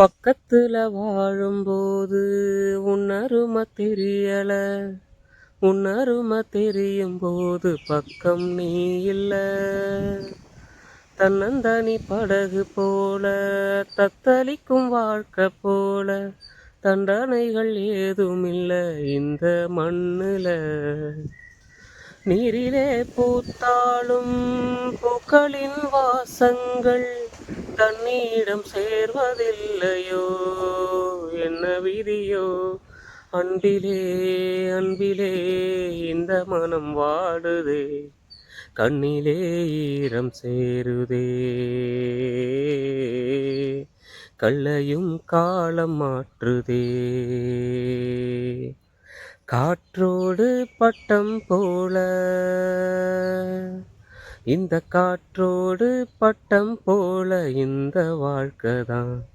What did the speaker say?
பக்கத்தில் வாழும்போது உன்னரும தெரியல. உன்னரும தெரியும் போது பக்கம் நீ இல்லை. தன்னந்தனி படகு போல தத்தளிக்கும் வாழ்க்கை போல தண்டனைகள் இல்லை இந்த மண்ணில். நீரிலே பூத்தாலும் பூக்களின் வாசங்கள் தன்னிடம் சேர்வதில்லையோ? என்ன விதியோ? அன்பிலே அன்பிலே இந்த மனம் வாடுதே. கண்ணிலே ஈரம் சேருதே. கல்லையும் காலம் மாற்றுதே. காற்றோடு பட்டம் போல இந்த காற்றோடு பட்டம் போல இந்த வாழ்க்கை தான்.